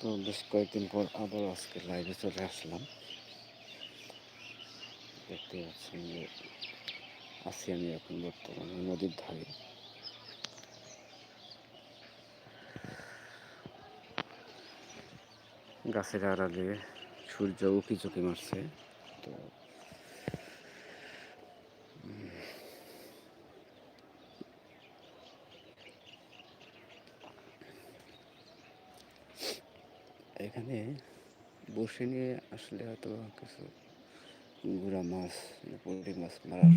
তো বেশ কয়েকদিন পর আবার আজকে লাইভে চলে আসলাম। দেখতে পাচ্ছেন যে আছি আমি এখন বর্তমানে নদীর ধারে। গাছের আড়ালে সূর্য উকি চুকি মারছে, তো এখানে বসে নিয়ে আসলে হয়তো কিছু গুড়া মাছ পোলট্রি মাছ মারা।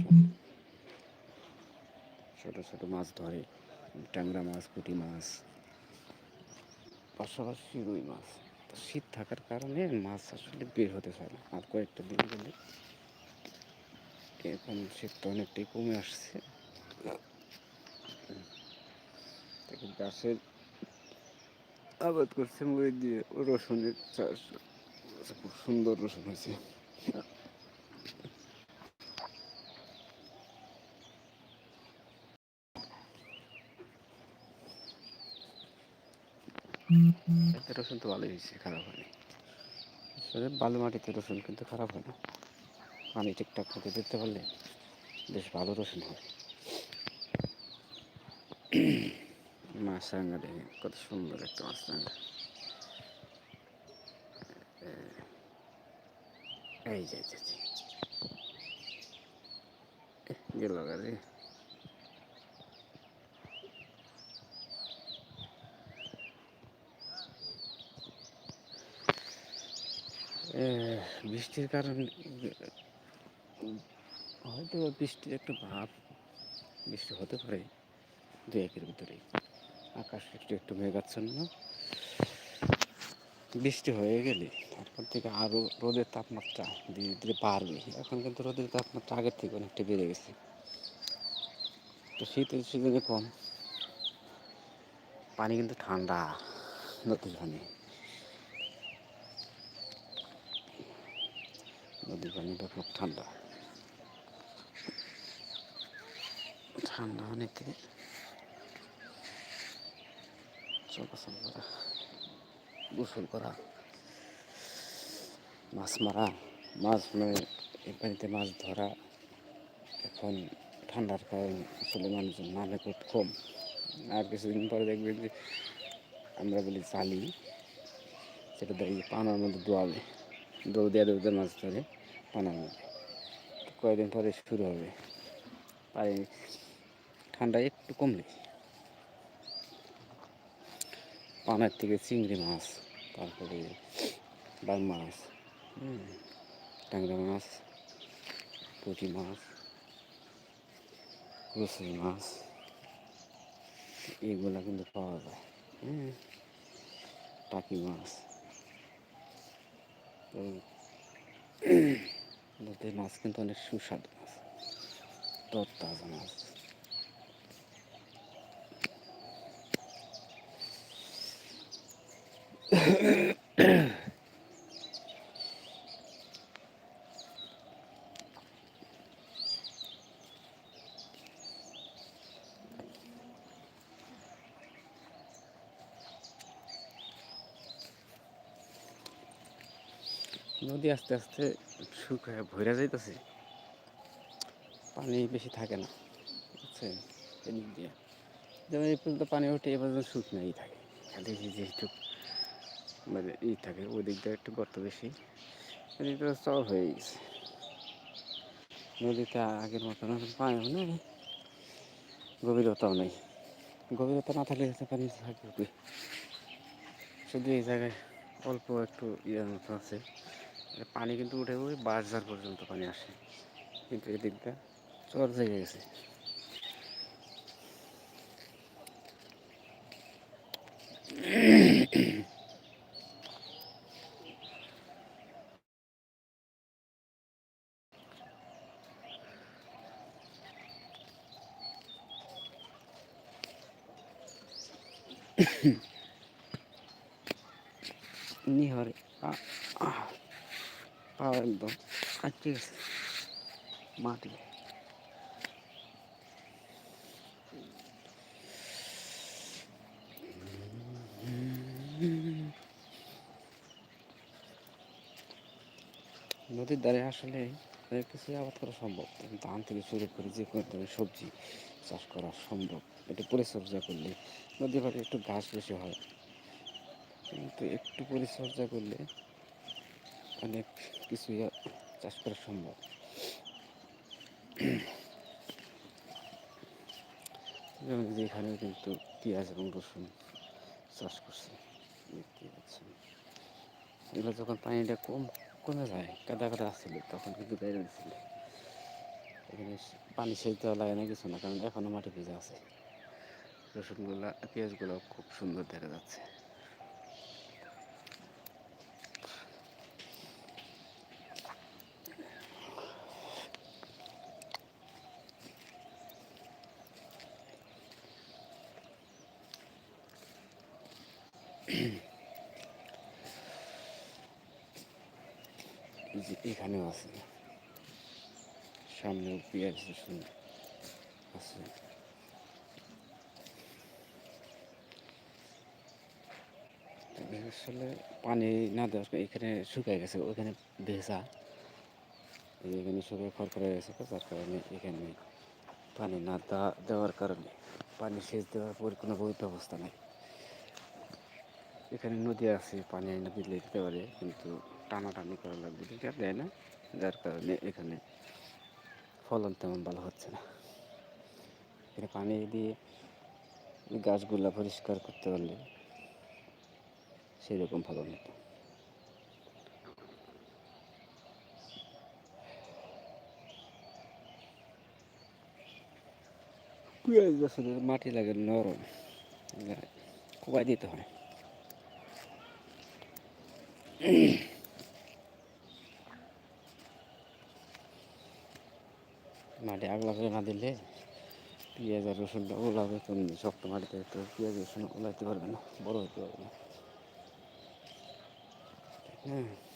ছোট ছোট মাছ ধরে, ট্যাংরা মাছ, পুঁটি মাছ, পাশাপাশি রুই মাছ শীত থাকার কারণে মাছ আসলে বের হতে চায় না। আর কয়েকটা দিন গেলে এখন শীত তো অনেকটাই কমে আসছে। গাছের আবাদ করছে মুড়ি দিয়ে। রসুনের চাষ, খুব সুন্দর রসুন হয়েছে। রসুন তো ভালোই হয়েছে খারাপ হয়নি। আসলে বালু মাটিতে রসুন কিন্তু খারাপ হয় না। পানি ঠিকঠাক মতো দিতে পারলে বেশ ভালো রসুন হয়। মাছরাঙা দেখে কত সুন্দর একটা মাছরাঙা। এই যে এই যে, এই যে। গেল গাড়ি বৃষ্টির কারণে, হয়তো বৃষ্টির একটা ভাব, বৃষ্টি হতে পারে দু একের ভিতরেই আকাশ একটু একটু মেঘাচ্ছন্ন। বৃষ্টি হয়ে গেলে তারপর থেকে আরও রোদের তাপমাত্রা ধীরে ধীরে বাড়বে। এখন কিন্তু রোদের তাপমাত্রা আগের থেকে অনেকটা বেড়ে গেছে। তো শীতের সিজনে কম, পানি কিন্তু ঠান্ডা নদীর পানি নদীর পানিটা খুব ঠান্ডা। ঠান্ডা অনেকে চলাচল করা গোসল করা, মাছ মারা, মাছ মানে এই পানিতে মাছ ধরা, এখন ঠান্ডার কারণে আসলে মানুষজন নামে খুব কম। আর কিছুদিন পরে দেখবেন যে আমরা বলি চালি সেটা দেখি পানার মধ্যে দোয়াবে দৌড় দিয়ে দৌড় দিয়ে মাছ ধরে। পানার মধ্যে তো কয়েকদিন পরে শুরু হবে। পানি ঠান্ডা একটু কমলে। পানার থেকে চিংড়ি মাছ তারপরে বাং মাছ ট্যাংরা মাছ পুঁটি মাছ কুসি মাছ এগুলা কিন্তু পাওয়া যায়। হ্যাঁ টাকি মাছ। তো নদীর মাছ কিন্তু অনেক সুস্বাদু মাছ। তো তাজা মাছ। নদী আস্তে আস্তে শুকায় ভরে যাইতেছে। পানি বেশি থাকে না যেমন এই পর্যন্ত পানি ওঠে এ পর্যন্ত শুকনাই থাকে। খালি যেহেতু মানে ই থাকে, ওই দিক দিয়ে একটু গর্ত বেশি। এদিকটা হয়ে গেছে। নদীতে আগের মতন পানি নেই, গভীরতাও নেই। গভীরতা না থাকলে পানি থাকবে শুধু এই জায়গায় অল্প একটু ইয়ের মতো আছে। পানি কিন্তু উঠে ওই বাজার পর্যন্ত পানি আসে। কিন্তু এদিকটা চর জেগে গেছে। নিহরে আহ। পা একদম গেছে মাটি নদীর ধারে আসলে অনেক কিছু আবাদ করা সম্ভব। ধান থেকে শুরু করে যে কোনো ধরনের সবজি চাষ করা সম্ভব। একটু পরিচর্যা করলে নদীর পাড়ে একটু ঘাস বেশি হয়। কিন্তু একটু পরিচর্যা করলে অনেক কিছুই চাষ করা সম্ভব। এখানে কিন্তু পেঁয়াজ এবং রসুন চাষ করছে এগুলো যখন পানিটা কম, কমে যায়, কাদা কাদা আসছিল, তখন কিন্তু বেড়ে দিচ্ছিল এখানে পানি সেচ দেওয়া লাগে না কিছু না, কারণ এখনও মাটি ভেজা আছে। রসুনগুলা পেঁয়াজগুলো খুব সুন্দর দেখা যাচ্ছে। এখানেও আছে। সামনে পেঁয়াজ রসুন আছে। আসলে পানি না দেওয়ার এখানে শুকিয়ে গেছে ওইখানে ভেসা এখানে শুকিয়ে খড়খড়ে গেছে তো যার কারণে এখানে পানি না দেওয়ার কারণে। পানি সেচ দেওয়ার পর কোনো বই ব্যবস্থা নেই। এখানে নদী আছে, পানি নদী দিলে দিতে পারে, কিন্তু টানাটানি করা লাগবে। ঠিক দেয় না, যার কারণে এখানে ফলন তেমন ভালো হচ্ছে না। এখানে পানি দিয়ে গাছগুলা পরিষ্কার করতে পারলে সেই রকম ফলন হতো। পেঁয়াজ গাছের মাটি লাগে নরম কোবাই দিতে হয়। মাটি আগলা করে না দিলে পেঁয়াজ আর রসুনটা ওলাবে, তুমি শক্ত মাটিতে তো পেঁয়াজ, রসুন ওলাইতে পারবে না, বড় হতে পারবে না। হ্যাঁ।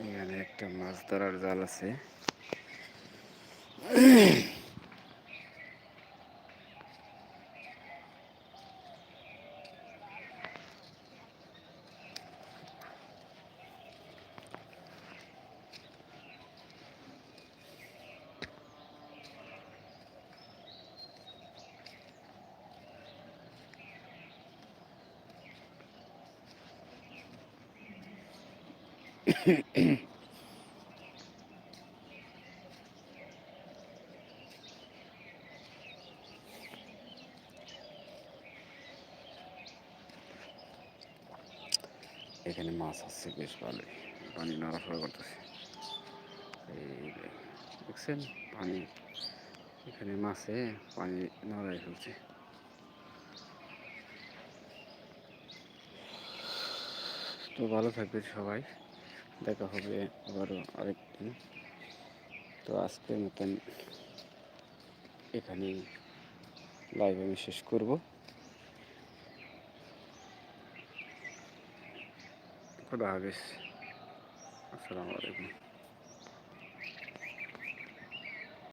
এখানে একটা মাছ ধরার জাল আছে এখানে মাছ আছে, বেশ ভালোই। পানি নড়াফড়া করতেছে। এই দেখছেন? পানি। এখানে মাছে পানি নড়াই ফেলছে। তো ভালো থাকবে সবাই। দেখা হবে আবারও আরেকদিন। তো আজকের মতন এখানে লাইভ আমি শেষ করব। খুদা হাফিজ। আসসালামু আলাইকুম।